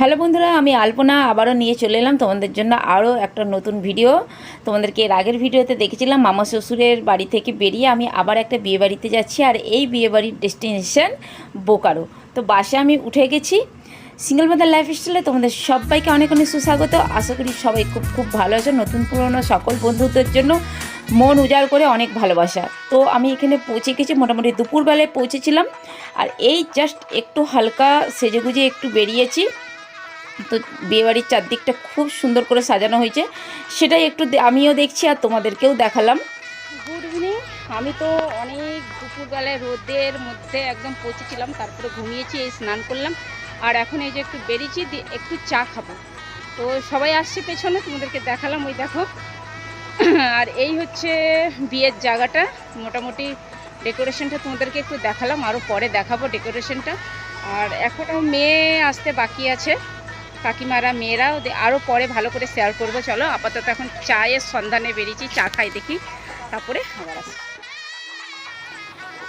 Hello বন্ধুরা, আমি আলপনা আবারও নিয়ে চলে এলাম তোমাদের জন্য আরও একটা নতুন ভিডিও। তোমাদেরকে এর আগের ভিডিওতে দেখেছিলাম মামা শ্বশুরের বাড়ি থেকে বেরিয়ে আমি আবার একটা বিয়ে বাড়িতে যাচ্ছি, আর এই বিয়ে বাড়ির ডেস্টিনেশন বোকারো। তো বাসে আমি উঠে গেছি। সিঙ্গেল মাদার লাইফ স্টাইলে তোমাদের সবাইকে অনেক অনেক সুস্বাগত। আশা করি সবাই খুব খুব ভালো আছে, নতুন পুরনো সকল বন্ধুদের জন্য মন উজাড় করে অনেক ভালোবাসা। তো আমি এখানে পৌঁছে গেছি, মোটামুটি দুপুরবেলায় পৌঁছেছিলাম, আর এই জাস্ট একটু হালকা সেজেগুজে একটু বেরিয়েছি। তো বিয়েবাড়ির চারদিকটা খুব সুন্দর করে সাজানো হয়েছে। সেটাই একটু আমিও দেখছি আর তোমাদেরকেও দেখালাম। গুড ইভিনিং আমি তো অনেক দুপুরবেলায় রোদের মধ্যে একদম পৌঁছেছিলাম, তারপরে ঘুমিয়েছি, এই স্নান করলাম। আর এখন এই যে একটু বেরিয়েছি একটু চা খাব। তো সবাই আসছে পেছনে, তোমাদেরকে দেখালাম, ওই দেখো। আর এই হচ্ছে বিয়ের জায়গাটা। মোটামুটি ডেকোরেশনটা তোমাদেরকে একটু দেখালাম আরও পরে দেখাবো ডেকোরেশনটা। আর এখনও মেয়ে আসতে বাকি আছে। কাকিমারা, মেয়েরা আরও পরে ভালো করে শেয়ার করব। চলো, আপাতত এখন চায়ের সন্ধানে বেরিয়েছি, চা খাই দেখি, তারপরে আবার আসি।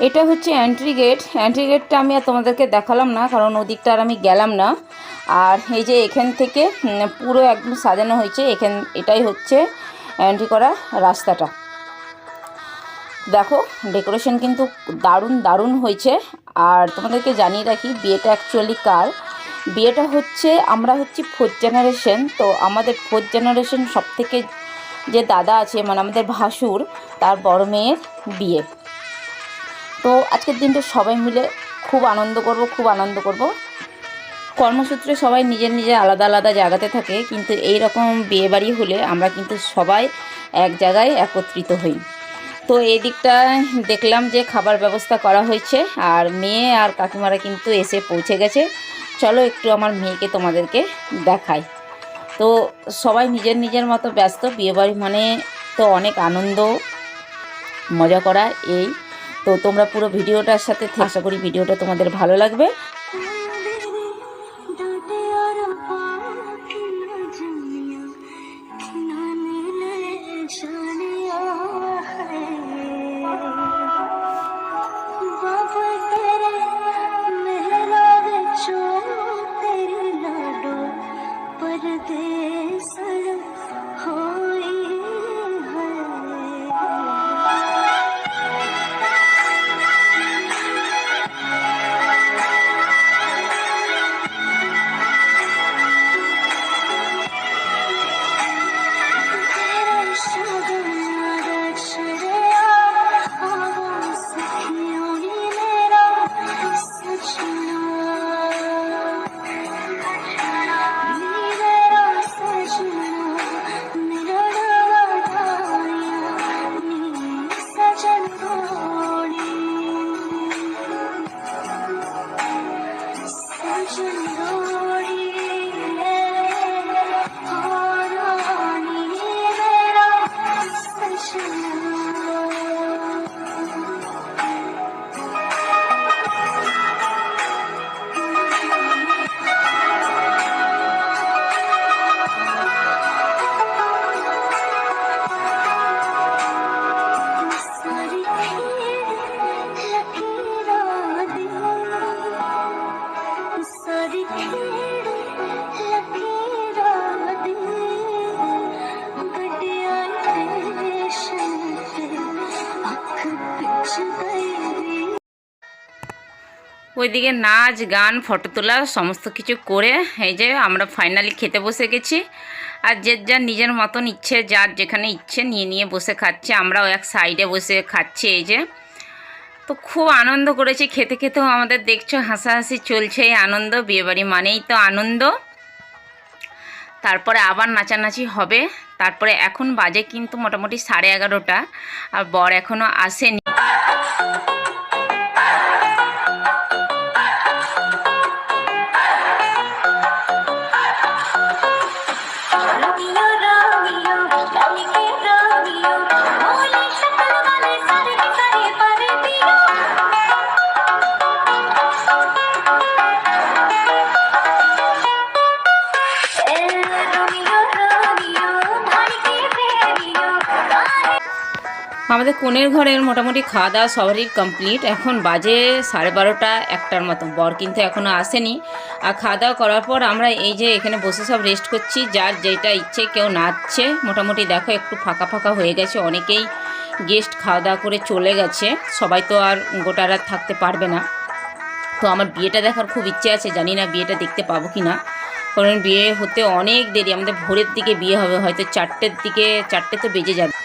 এটা হচ্ছে এন্ট্রি গেট এন্ট্রি গেটটা আমি আর তোমাদেরকে দেখালাম না, কারণ ওদিকটা আর আমি গেলাম না। আর এই যে এখান থেকে পুরো একদম সাজানো হয়েছে, এখান, এটাই হচ্ছে এন্ট্রি করা রাস্তাটা। দেখো ডেকোরেশন কিন্তু দারুণ দারুণ হয়েছে। আর তোমাদেরকে জানিয়ে রাখি, বিয়েটা অ্যাকচুয়ালি কার? বিয়েটা হচ্ছে, আমরা হচ্ছি ফোর্থ জেনারেশন তো আমাদের ফোর্থ জেনারেশন সব থেকে যে দাদা আছে মানে আমাদের ভাসুর, তার বড় মেয়ের বিয়ে। তো আজকের দিনটা সবাই মিলে খুব আনন্দ করব, খুব আনন্দ করব। কর্মসূত্রে সবাই নিজের নিজের আলাদা আলাদা জায়গাতে থাকে, কিন্তু এই রকম বিয়েবাড়ি হলে আমরা কিন্তু সবাই এক জায়গায় একত্রিত হই। তো এই দিকটায় দেখলাম যে খাবার ব্যবস্থা করা হয়েছে, আর মেয়ে আর কাকিমারা কিন্তু এসে পৌঁছে গেছে। চলো একটু আমার মেয়েকে তোমাদেরকে দেখাই। তো সবাই নিজের নিজের মতো ব্যস্ত, বিয়েবাড়ি মানে তো অনেক আনন্দ, মজা করা এই। তো তোমরা পুরো ভিডিওটার সাথে আশা করি ভিডিওটা তোমাদের ভালো লাগবে। ওইদিকে নাচ, গান, ফটো তোলা, সমস্ত কিছু করে এই যে আমরা ফাইনালি খেতে বসে গেছি। আর যে যার নিজের মতন ইচ্ছে, যার যেখানে ইচ্ছে নিয়ে নিয়ে বসে খাচ্ছে, আমরাও এক সাইডে বসে খাচ্ছি এই যে। তো খুব আনন্দ করেছি, খেতে খেতেও আমাদের দেখছ হাসাহাসি চলছে, এই আনন্দ, বিয়েবাড়ি মানেই তো আনন্দ। তারপরে আবার নাচানাচি হবে, তারপরে এখন বাজে কিন্তু মোটামুটি সাড়ে এগারোটা, আর বর এখনও আসেনি। আমাদের কোণের ঘরের মোটামুটি খাওয়া দাওয়া সবারই কমপ্লিট এখন বাজে সাড়ে বারোটা একটার মতো। বর কিন্তু এখনও আসেনি। আর খাওয়া দাওয়া করার পর আমরা এই যে এখানে বসে সব রেস্ট করছি। যার যেটা ইচ্ছে, কেউ নাচছে। মোটামুটি দেখো একটু ফাঁকা ফাঁকা হয়ে গেছে। অনেকেই গেস্ট খাওয়া দাওয়া করে চলে গেছে। সবাই তো আর গোটা রাত থাকতে পারবে না। তো আমার বিয়েটা দেখার খুব ইচ্ছে আছে। জানি না বিয়েটা দেখতে পাবো কি না কারণ বিয়ে হতে অনেক দেরি। আমাদের ভোরের দিকে বিয়ে হবে। হয়তো চারটের দিকে, চারটে তো বেজে যাবে।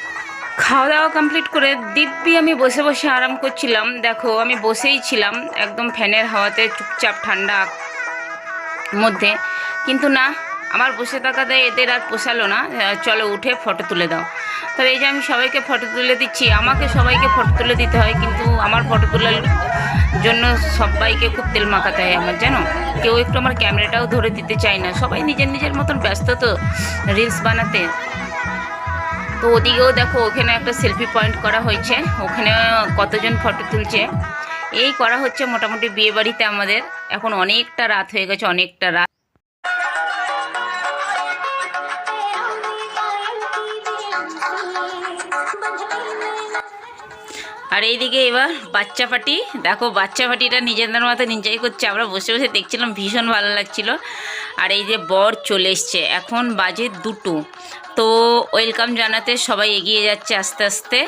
খাওয়া দাওয়া কমপ্লিট করে দিব্যি আমি বসে বসে আরাম করছিলাম। দেখো, আমি বসেই ছিলাম একদম ফ্যানের হাওয়াতে চুপচাপ ঠান্ডা মধ্যে। কিন্তু না, আমার বসে থাকাতে এদের আর পোষালো না। চলো উঠে ফটো তুলে দাও। তবে এই যে আমি সবাইকে ফটো তুলে দিচ্ছি, আমাকে সবাইকে ফটো তুলে দিতে হয়, কিন্তু আমার ফটো তোলার জন্য সবাইকে খুব তেল মাখাতে হয় আমার, জানো? কেউ একটু আমার ক্যামেরাটাও ধরে দিতে চায় না। সবাই নিজের নিজের মতন ব্যস্ত তো রিলস বানাতে। তো ওদিকেও দেখো, ওখানে একটা সেলফি পয়েন্ট করা হয়েছে। ওখানে কতজন ফটো তুলছে? এই করা হচ্ছে মোটামুটি বিয়েবাড়িতে আমাদের। এখন অনেকটা রাত হয়ে গেছে, অনেকটা রাত। আর এইদিকে এবার বাচ্চা পাটি দেখো, বাচ্চা পাটিটা নিজেদের মতো নিজেই করছে। আমরা বসে বসে দেখছিলাম, ভীষণ ভালো লাগছিল। আর এই যে বর চলে এসছে। এখন বাজে দুটো। তো ওয়েলকাম জানাতে সবাই এগিয়ে যাচ্ছে আস্তে আস্তে।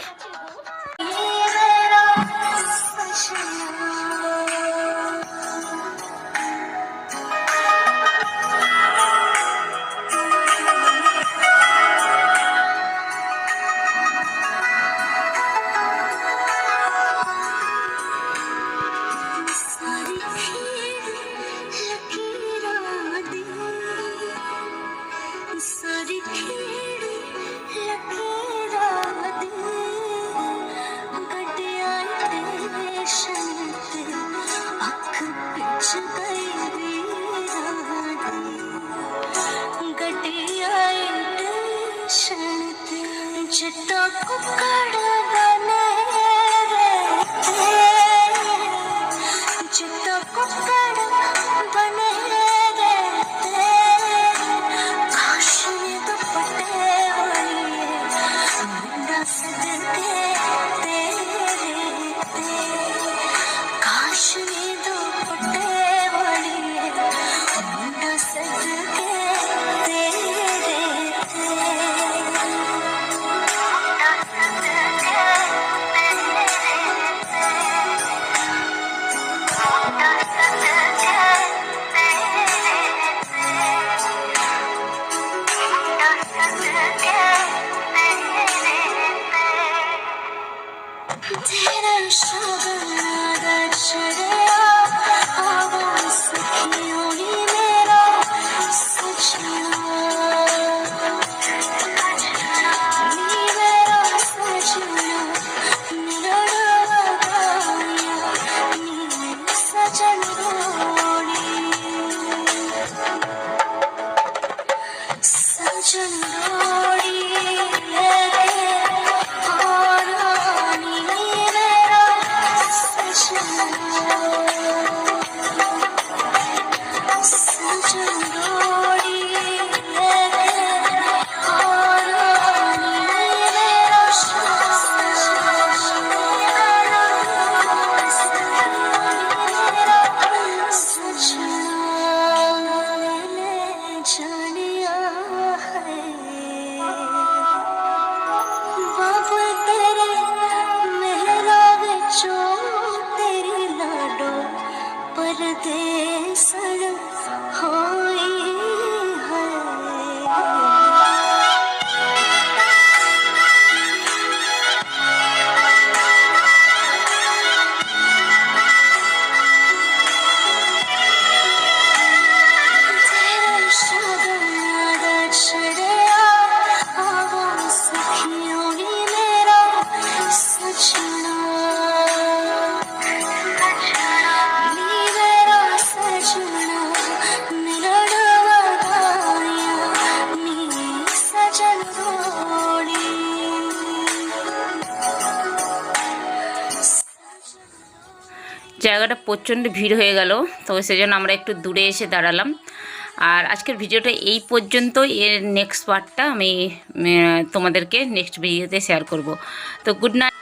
जट्टा कुकड़ बने रहते परदेसन होई জায়গাটা প্রচণ্ড ভিড় হয়ে গেল, তো সেজন্য আমরা একটু দূরে এসে দাঁড়ালাম। আর আজকের ভিডিওটা এই পর্যন্তই, এর নেক্সট পার্টটা আমি তোমাদেরকে নেক্সট ভিডিওতে শেয়ার করব। তো গুড নাইট